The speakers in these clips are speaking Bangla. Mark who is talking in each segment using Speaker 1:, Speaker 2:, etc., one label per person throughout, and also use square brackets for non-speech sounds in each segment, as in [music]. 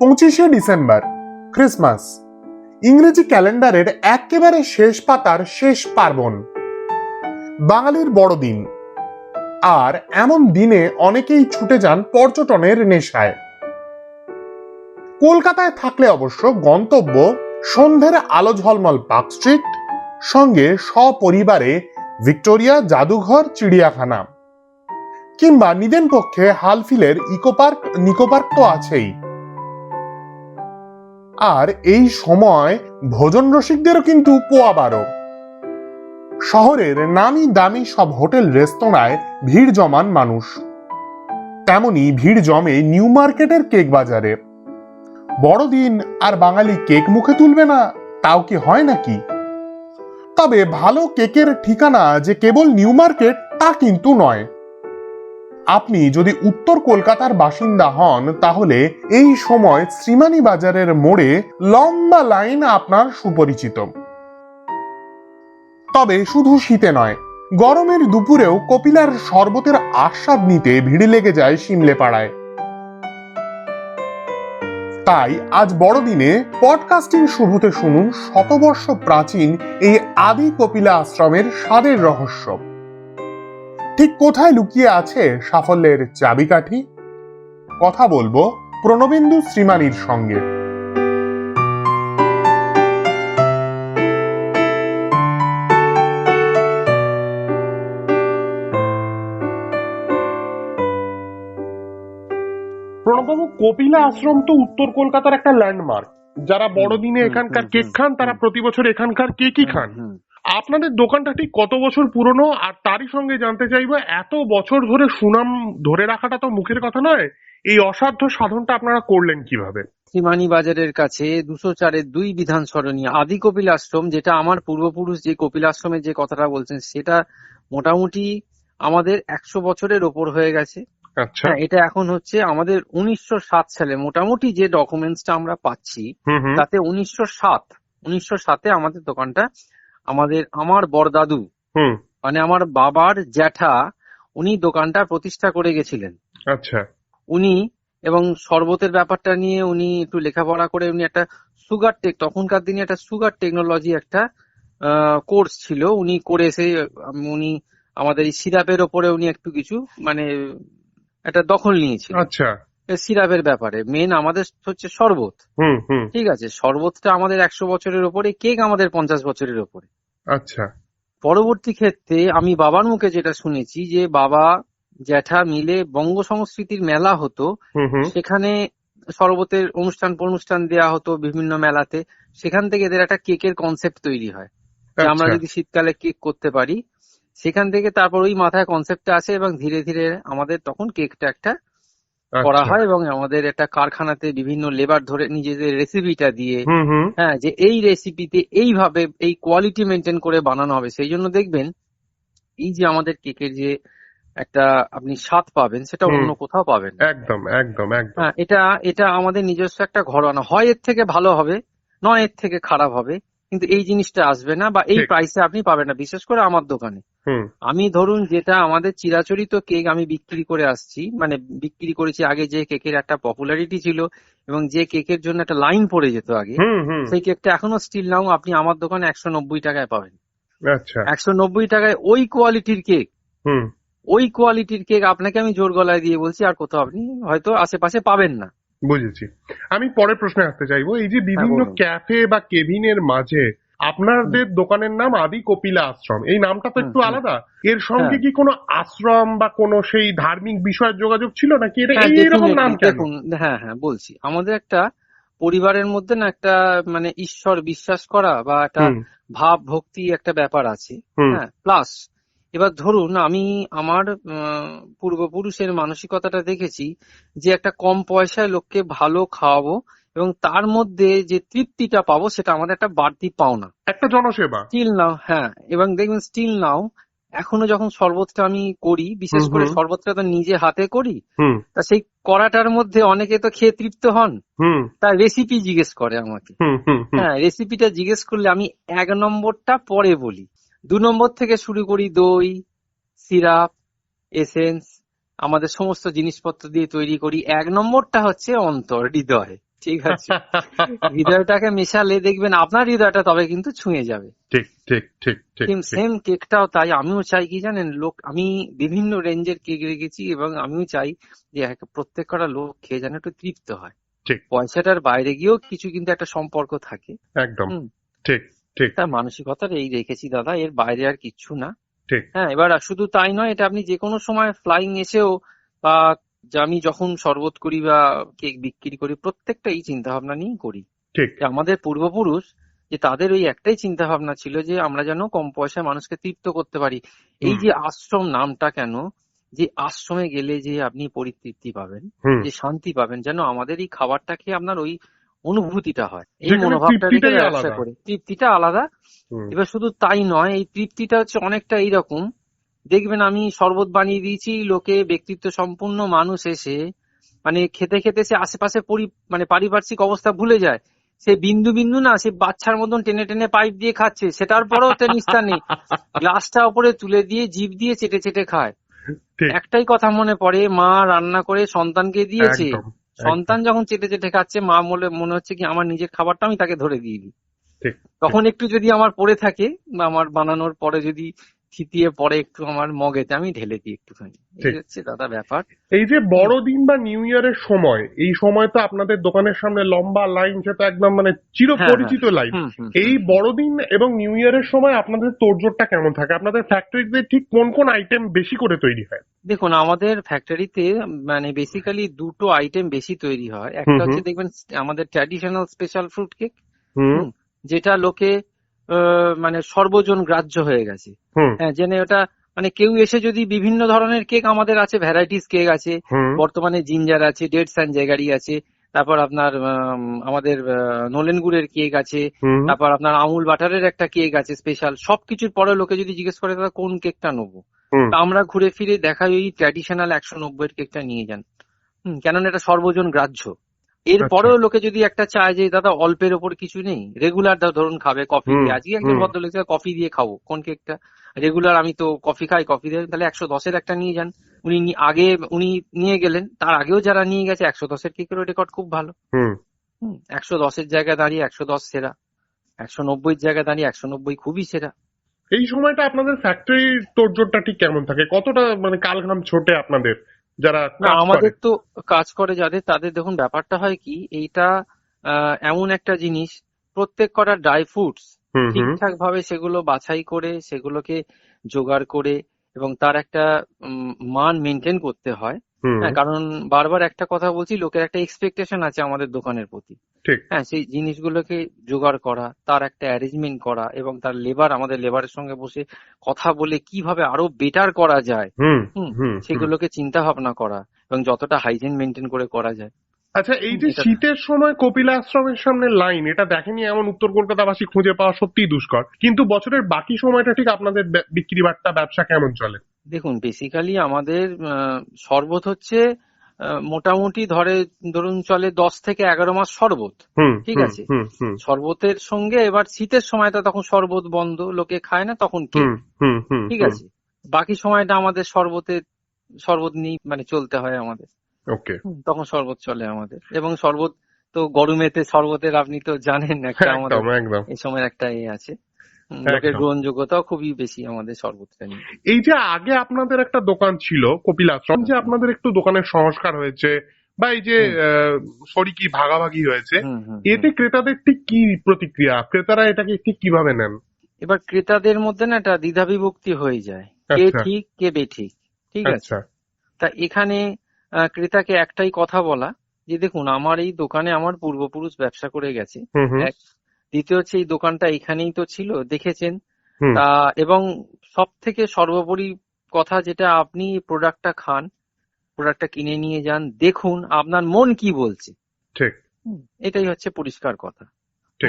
Speaker 1: পঁচিশে ডিসেম্বর ক্রিসমাস ইংরেজি ক্যালেন্ডারের একেবারে শেষ পাতার শেষ পার্বণ। বাঙালির বড়দিন। আর এমন দিনে অনেকেই ছুটে যান পর্যটনের নেশায়। কলকাতায় থাকলে অবশ্য গন্তব্য সন্ধ্যের আলো ঝলমল পার্ক স্ট্রিট, সঙ্গে সপরিবারে ভিক্টোরিয়া জাদুঘর, চিড়িয়াখানা। কিংবা নিদেন পক্ষে হালফিলের ইকো পার্ক নিকো পার্ক তো আছেই। আর এই সময় ভোজন রসিকদেরও কিন্তু পোয়া বারো। শহরের নামি দামি সব হোটেল, রেস্তোরাঁয় ভিড় জমান মানুষ। তেমনি ভিড় জমে নিউ মার্কেটের কেক বাজারে। বড়দিন আর বাঙালি কেক মুখে তুলবে না, তাও কি হয় নাকি? তবে ভালো কেকের ঠিকানা যে কেবল নিউ মার্কেট, তা কিন্তু নয়। আপনি যদি উত্তর কলকাতার বাসিন্দা হন, তাহলে এই সময় শ্রীমানি বাজারের মোড়ে লম্বা লাইন আপনার সুপরিচিত। তবে শুধু শীতে নয়, গরমের দুপুরেও কপিলার শরবতের আস্বাদ নিতে ভিড় লেগে যায় শিমলে পাড়ায় তাই আজ বড়দিনে পডকাস্টিং শুভতে শুনুন শতবর্ষ প্রাচীন এই আদি কপিলা আশ্রমের স্বাদের রহস্য। ঠিক কোথায় লুকিয়ে আছে সাফল্যের চাবিকাঠি? কথা বলব প্রণবিন্দু শ্রীমানির সঙ্গে। প্রণববাবু কপিলা আশ্রম তো উত্তর কলকাতার একটা ল্যান্ডমার্ক যারা বড়দিনে এখানকার কেক খান তারা প্রতি বছর এখানকার কেকই খান? আপনাদের দোকানটা ঠিক কত বছর পুরনো? আর তারই সঙ্গে জানতে চাইব এত বছর ধরে সুনাম ধরে রাখাটা তো মুখের কথা নয় এই অসাধ্য সাধনটা আপনারা করলেন কীভাবে?
Speaker 2: শ্রীমানি বাজারের কাছে দুশো চারের দুই বিধান সরণী আদি কপিল আশ্রম যেটা আমার পূর্বপুরুষ যে কপিল আশ্রমের যে কথাটা বলছেন সেটা মোটামুটি আমাদের একশো বছরের ওপর হয়ে গেছে।
Speaker 1: আচ্ছা।
Speaker 2: হ্যাঁ এটা এখন হচ্ছে আমাদের উনিশশো সাত সালে মোটামুটি যে ডকুমেন্টসটা আমরা পাচ্ছি তাতে উনিশশো সাত উনিশশো সাতে আমাদের দোকানটা আমাদের আমার বড়দাদু মানে আমার বাবার জ্যাঠা উনি দোকানটা প্রতিষ্ঠা করে গেছিলেন।
Speaker 1: আচ্ছা।
Speaker 2: উনি এবং শরবতের ব্যাপারটা নিয়ে উনি একটু লেখাপড়া করে উনি একটা সুগার টেক তখনকার দিনে একটা সুগার টেকনোলজি একটা কোর্স ছিল। উনি করে এসে উনি আমাদের এই সিরাপের ওপরে উনি একটু কিছু মানে একটা দখল নিয়েছিল
Speaker 1: আচ্ছা।
Speaker 2: সিরাপের ব্যাপারে। মেন আমাদের হচ্ছে শরবত। ঠিক আছে শরবতটা আমাদের একশো বছরের ওপরে কেক আমাদের পঞ্চাশ বছরের ওপরে।
Speaker 1: আচ্ছা।
Speaker 2: পরবর্তী ক্ষেত্রে আমি বাবার মুখে যেটা শুনেছি যে বাবা জ্যাঠা মিলে বঙ্গ সংস্কৃতির মেলা হতো। সেখানে শরবতের অনুষ্ঠান অনুষ্ঠান দেয়া হতো বিভিন্ন মেলাতে। সেখান থেকে এদের একটা কেকের কনসেপ্ট তৈরি হয়। যে আমরা
Speaker 1: আচ্ছা।
Speaker 2: যদি শীতকালে কেক করতে পারি সেখান থেকে তারপর ওই মাথায় কনসেপ্টটা আসে এবং ধীরে ধীরে আমাদের তখন কেকটা একটা করা
Speaker 1: আচ্ছা।
Speaker 2: হয় এবং আমাদের একটা কারখানাতে বিভিন্ন লেবার ধরে নিজেদের রেসিপিটা দিয়ে হ্যাঁ যে এই রেসিপিতে এইভাবে এই কোয়ালিটি মেনটেন করে বানানো হবে। সেই জন্য দেখবেন এই যে আমাদের কেকের যে একটা আপনি স্বাদ পাবেন সেটা অন্য কোথাও পাবেন
Speaker 1: একদম একদম একদম।
Speaker 2: হ্যাঁ এটা এটা আমাদের নিজস্ব একটা ঘরোয়ানা হয় এর থেকে ভালো হবে নয় এর থেকে খারাপ হবে। কিন্তু এই জিনিসটা আসবে না বা এই প্রাইসে আপনি পাবেন না বিশেষ করে আমার দোকানে। আমি ধরুন যেটা আমাদের চিরাচরিত কেক আমি বিক্রি করে আসছি মানে বিক্রি করেছি আগে যে কেকের একটা পপুলারিটি ছিল এবং যে কেকের জন্য একটা লাইন পড়ে যেত আগে সেই কেকটা এখনও স্টিল নাও আপনি আমার দোকানে একশো নব্বই টাকায় পাবেন।
Speaker 1: আচ্ছা।
Speaker 2: একশো নব্বই টাকায় ওই কোয়ালিটির কেক। ওই কোয়ালিটির কেক আপনাকে আমি জোর গলায় দিয়ে বলছি আর কোথাও আপনি হয়তো আশেপাশে পাবেন না।
Speaker 1: বুঝেছি। আমি পরের প্রশ্নে আসতে চাইব এই যে বিভিন্ন ক্যাফে বা কেবিনের মাঝে আপনাদের দোকানের নাম আদি কপিলা আশ্রম এই নামটা তো একটু আলাদা? এর সঙ্গে
Speaker 2: হ্যাঁ।
Speaker 1: কি কোনো আশ্রম বা কোনো সেই ধার্মিক বিষয়ের যোগাযোগ ছিল নাকি এটা
Speaker 2: হ্যাঁ,
Speaker 1: এইরকম নাম কেন?
Speaker 2: হ্যাঁ হ্যাঁ বলছি। আমাদের একটা পরিবারের মধ্যে না একটা মানে ঈশ্বর বিশ্বাস করা বা একটা ভাব ভক্তি একটা ব্যাপার আছে হ্যাঁ প্লাস এবার ধরুন আমি আমার পূর্বপুরুষের মানসিকতাটা দেখেছি যে একটা কম পয়সায় লোককে ভালো খাওয়াবো এবং তার মধ্যে যে তৃপ্তিটা পাবো সেটা আমাদের একটা বাড়তি পাওনা।
Speaker 1: একটা জনসেবা।
Speaker 2: স্টিল নাও হ্যাঁ এবং দেখবেন স্টিল নাও এখনও যখন শরবতটা আমি করি বিশেষ করে। শরবতটা তো নিজে হাতে করি তা সেই করাটার মধ্যে অনেকে তো খেয়ে তৃপ্ত হন। তার রেসিপি জিজ্ঞেস করে আমাকে। হ্যাঁ রেসিপিটা জিজ্ঞেস করলে আমি এক নম্বরটা পরে বলি। দু নম্বর থেকে শুরু করি দই সিরাপ এসেন্স আমাদের সমস্ত জিনিসপত্র দিয়ে তৈরি করি। এক নম্বরটা হচ্ছে অন্তর হৃদয় ঠিক আছে? [laughs] হৃদয়টাকে মেশালে দেখবেন আপনার হৃদয়টা তবে কিন্তু ছুঁয়ে যাবে।
Speaker 3: ঠিক ঠিক ঠিক ঠিক ঠিক।
Speaker 2: সেম কেকটাও তাই। আমিও চাই কি জানেন লোক আমি বিভিন্ন রেঞ্জের কেক রেখেছি এবং আমিও চাই যে প্রত্যেক কটা লোক খেয়ে যেন একটু তৃপ্ত হয়।
Speaker 3: ঠিক।
Speaker 2: পয়সাটার বাইরে গিয়েও কিছু কিন্তু একটা সম্পর্ক থাকে।
Speaker 3: একদম। ঠিক ঠিক।
Speaker 2: তার মানসিকতার এই রেখেছি দাদা এর বাইরে আর কিচ্ছু না।
Speaker 3: ঠিক।
Speaker 2: হ্যাঁ এবার শুধু তাই নয় এটা আপনি যে কোনো সময় ফ্লাইং এসেও বা আমি যখন শরবত করি বা কেক বিক্রি করি প্রত্যেকটা এই চিন্তা ভাবনা নিয়েই করি।
Speaker 3: ঠিক।
Speaker 2: আমাদের পূর্বপুরুষ যে তাদের ওই একটাই চিন্তা ভাবনা ছিল যে আমরা যেন কম পয়সায় মানুষকে তৃপ্ত করতে পারি। এই যে আশ্রম নামটা কেন? যে আশ্রমে গেলে যে আপনি পরিতৃপ্তি পাবেন যে শান্তি পাবেন যেন আমাদের এই খাবারটা খেয়ে আপনার ওই অনুভূতিটা হয়। এই মনোভাবটা রেখে ব্যবসা। করে। তৃপ্তিটা আলাদা। এবার শুধু তাই নয় এই তৃপ্তিটা হচ্ছে অনেকটা এইরকম। দেখবেন আমি শরবত বানিয়ে দিয়েছি লোকে ব্যক্তিত্ব সম্পূর্ণ মানুষ এসে মানে খেতে খেতে সে আশেপাশে পরি মানে পারিপার্শ্বিক অবস্থা ভুলে যায়। সে বিন্দু বিন্দু না সে বাচ্চার মতন টেনে টেনে পাইপ দিয়ে খাচ্ছে। সেটার পরেও তে নিস্তার নেই। গ্লাসটা ওপরে তুলে দিয়ে জিভ দিয়ে চেটে চেটে খায়। একটাই কথা মনে পড়ে মা রান্না করে সন্তানকে দিয়েছে। সন্তান যখন চেটে চেটে খাচ্ছে মা বলে মনে হচ্ছে কি আমার নিজের খাবারটা আমি তাকে ধরে দিয়ে দিই। তখন একটু যদি আমার পড়ে থাকে বা আমার বানানোর পরে যদি থিতিয়ে পরে একটু আমার মগেতে আমি ঢেলে দিই একটুখানি। এই
Speaker 3: ঠিক।
Speaker 2: হচ্ছে দাদা ব্যাপার।
Speaker 3: এই যে বড়দিন বা নিউ ইয়ারের সময় এই সময় তো আপনাদের দোকানের সামনে লম্বা লাইন সেটা একদম মানে চিরপরিচিত লাইন।
Speaker 2: হুম, হুম,
Speaker 3: এই বড়দিন এবং নিউ ইয়ারের সময় আপনাদের তোড়জোড়টা কেমন থাকে? আপনাদের ফ্যাক্টরিতে ঠিক কোন কোন আইটেম বেশি করে তৈরি হয়?
Speaker 2: দেখুন আমাদের ফ্যাক্টরিতে মানে বেসিক্যালি দুটো আইটেম বেশি তৈরি হয়। একটা হচ্ছে দেখবেন আমাদের ট্র্যাডিশনাল স্পেশাল ফ্রুট কেক
Speaker 3: হুম
Speaker 2: যেটা লোকে মানে সর্বজন গ্রাহ্য হয়ে গেছে। হ্যাঁ জেনে ওটা মানে কেউ এসে যদি বিভিন্ন ধরনের কেক আমাদের আছে ভ্যারাইটিস কেক আছে বর্তমানে জিঞ্জার আছে ডেটস অ্যান্ড জেগারি আছে তারপর আপনার আমাদের আহ, নলেন গুড়ের কেক আছে তারপর আপনার আমুল বাটারের একটা কেক আছে স্পেশাল সবকিছুর পরে লোকে যদি জিজ্ঞেস করে দাদা কোন কেকটা নেব? তা আমরা ঘুরে ফিরে দেখাই ওই ট্র্যাডিশনাল একশো নব্বই কেকটা নিয়ে যান। কেননা এটা সর্বজন গ্রাহ্য। এরপরেও লোকে যদি একটা চায় যে দাদা অল্পের ওপর কিছু নেই রেগুলার ধরুন খাবে কফি দিয়ে। আজকে একজন। ভদ্রলোক কফি দিয়ে খাব কোন কেকটা রেগুলার আমি তো কফি খাই কফি দিয়ে তাহলে একশো দশের একটা নিয়ে যান। উনি আগে উনি নিয়ে গেলেন তার আগেও যারা নিয়ে গেছে একশো দশের কেকেরও রেকর্ড খুব ভালো। একশো দশের জায়গায় দাঁড়িয়ে একশো দশ সেরা একশো নব্বই জায়গায় দাঁড়িয়ে একশো নব্বই খুবই সেরা।
Speaker 3: এই সময়টা আপনাদের ফ্যাক্টরির তোড়জোড়টা ঠিক কেমন থাকে? কতটা মানে কালঘাম ছোটে আপনাদের? যারা
Speaker 2: না আমাদের তো কাজ করে যাদের তাদের দেখুন ব্যাপারটা হয় কি এইটা এমন একটা জিনিস প্রত্যেক কটা ড্রাই ফ্রুটস ঠিকঠাক ভাবে সেগুলো বাছাই করে সেগুলোকে জোগাড় করে এবং তার একটা মান মেনটেন করতে হয়। হ্যাঁ কারণ বারবার একটা কথা বলছি লোকের একটা এক্সপেকটেশন আছে আমাদের দোকানের প্রতি।
Speaker 3: ঠিক।
Speaker 2: হ্যাঁ সেই জিনিসগুলোকে জোগাড় করা তার একটা অ্যারেঞ্জমেন্ট করা এবং তার লেবার আমাদের লেবারের সঙ্গে বসে কথা বলে কীভাবে আরও বেটার করা যায়। সেগুলোকে চিন্তা ভাবনা করা এবং যতটা হাইজিন মেনটেন করে করা যায়।
Speaker 3: আচ্ছা এই যে শীতের সময় কপিলা আশ্রমের সামনে লাইন এটা দেখেনি এমন উত্তর কলকাতাবাসী খুঁজে পাওয়া সত্যিই দুষ্কর। কিন্তু বছরের বাকি সময়টা ঠিক আপনাদের বিক্রি বাট্টা ব্যবসা কেমন চলে?
Speaker 2: দেখুন বেসিক্যালি আমাদের শরবত হচ্ছে মোটামুটি ধরে ধরুন চলে দশ থেকে এগারো মাস শরবত। ঠিক
Speaker 3: হুম
Speaker 2: শরবতের সঙ্গে এবার শীতের সময়টা তখন শরবত বন্ধ লোকে খায় না তখন কি? ঠিক আছে? বাকি সময়টা আমাদের শরবতের শরবত নিয়ে মানে চলতে হয় আমাদের। তখন শরবত চলে আমাদের। এবং শরবত তো গরমেতে শরবতের আপনি তো জানেন একটা আমাদের
Speaker 3: একদম একদম।
Speaker 2: এই সময় একটা ইয়ে আছে। লোকের। গ্রহণযোগ্যতাও খুবই বেশি আমাদের শরবতটা নিয়ে।
Speaker 3: এই যে আগে আপনাদের একটা দোকান ছিল কপিল আশ্রম যে আপনাদের একটু দোকানের সংস্কার হয়েছে বা এই যে আহ, শরিকি ভাগাভাগি হয়েছে এতে ক্রেতাদের ঠিক কি প্রতিক্রিয়া? ক্রেতারা এটাকে ঠিক কীভাবে নেন?
Speaker 2: এবার ক্রেতাদের মধ্যে না একটা দ্বিধাবিভক্তি হয়ে যায়। কে
Speaker 3: আচ্ছা।
Speaker 2: ঠিক কে বেঠিক ঠিক আছে?
Speaker 3: আচ্ছা।
Speaker 2: তা এখানে ক্রেতাকে একটাই কথা বলা যে দেখুন আমার এই দোকানে আমার পূর্বপুরুষ ব্যবসা করে গেছে। এক দ্বিতীয় হচ্ছে এই দোকানটা এখানেই তো ছিল দেখেছেন? তা এবং সব থেকে সর্বোপরি কথা যেটা আপনি প্রোডাক্টটা খান প্রোডাক্টটা কিনে নিয়ে যান দেখুন আপনার মন কি বলছে।
Speaker 3: ঠিক।
Speaker 2: এটাই হচ্ছে পরিষ্কার কথা।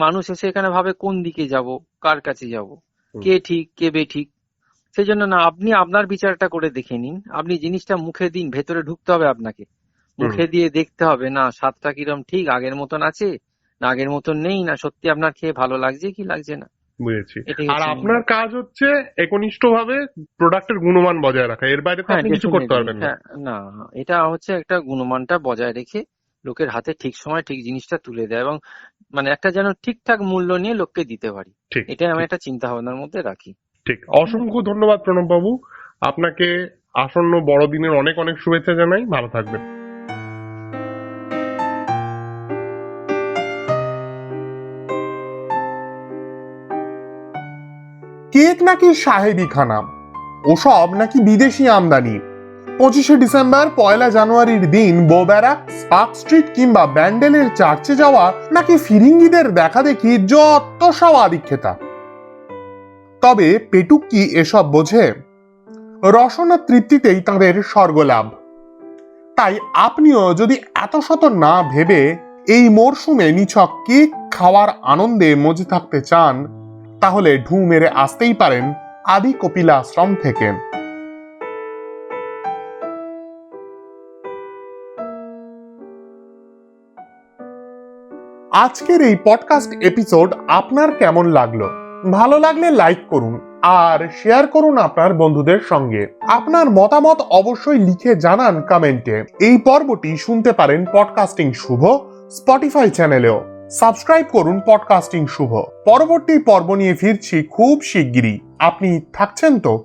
Speaker 2: মানুষ এসে এখানে ভাবে কোন দিকে যাব কার কাছে যাব কে ঠিক কে বে ঠিক সেই জন্য না আপনি আপনার বিচারটা করে দেখে নিন। আপনি জিনিসটা মুখে দিন ভেতরে ঢুকতে হবে আপনাকে। মুখে দিয়ে দেখতে হবে না স্বাদটা কিরম ঠিক আগের মতন আছে? আগের মতন নেই না? সত্যি আপনার খেয়ে ভালো লাগছে কি লাগছে না?
Speaker 3: বুঝেছি। আর আপনার কাজ হচ্ছে একনিষ্ঠ ভাবে প্রোডাক্টের গুণমান বজায় রাখা। এর বাইরে
Speaker 2: হ্যাঁ
Speaker 3: আপনি কিছু করতে পারবেন না।
Speaker 2: হ্যাঁ, না এটা হচ্ছে একটা গুণমানটা বজায় রেখে লোকের হাতে ঠিক সময় ঠিক জিনিসটা তুলে দেয় এবং মানে একটা যেন ঠিকঠাক মূল্য নিয়ে লোককে দিতে পারি। এটাই আমি একটা চিন্তা ভাবনার মধ্যে রাখি।
Speaker 1: ঠিক অসংখ্য ধন্যবাদ প্রণব বাবু আপনাকে আসন্ন বড়দিনের অনেক অনেক শুভেচ্ছা জানাই। ভালো থাকবেন। কেক নাকি সাহেবি খানা ওসব নাকি বিদেশি আমদানি? পঁচিশে ডিসেম্বর, পয়লা জানুয়ারির দিন বোব্যারাক পার্ক স্ট্রিট কিংবা ব্যান্ডেলের চার্চে যাওয়া নাকি ফিরিঙ্গিদের দেখা দেখি যত সব আদিক্ষেতা। তবে পেটুক কি এসব বোঝে? রসনা তৃপ্তিতেই তাঁদের স্বর্গলাভ। তাই আপনিও যদি এত শত না ভেবে এই মরশুমে নিছক কেক খাওয়ার আনন্দে মজে থাকতে চান তাহলে ঢু মেরে আসতেই পারেন আদি কপিলা আশ্রম থেকে। আজকের এই পডকাস্ট এপিসোড আপনার কেমন লাগল? ভালো লাগলে লাইক করুন আর শেয়ার করুন আপনার বন্ধুদের সঙ্গে। আপনার মতামত অবশ্যই লিখে জানান কমেন্টে এই পর্বটি শুনতে পারেন পডকাস্টিং শুভ স্পটিফাই চ্যানেলেও সাবস্ক্রাইব করুন পডকাস্টিং শুভ। পরবর্তী পর্ব নিয়ে ফিরছি খুব শিগগিরই। আপনি থাকছেন তো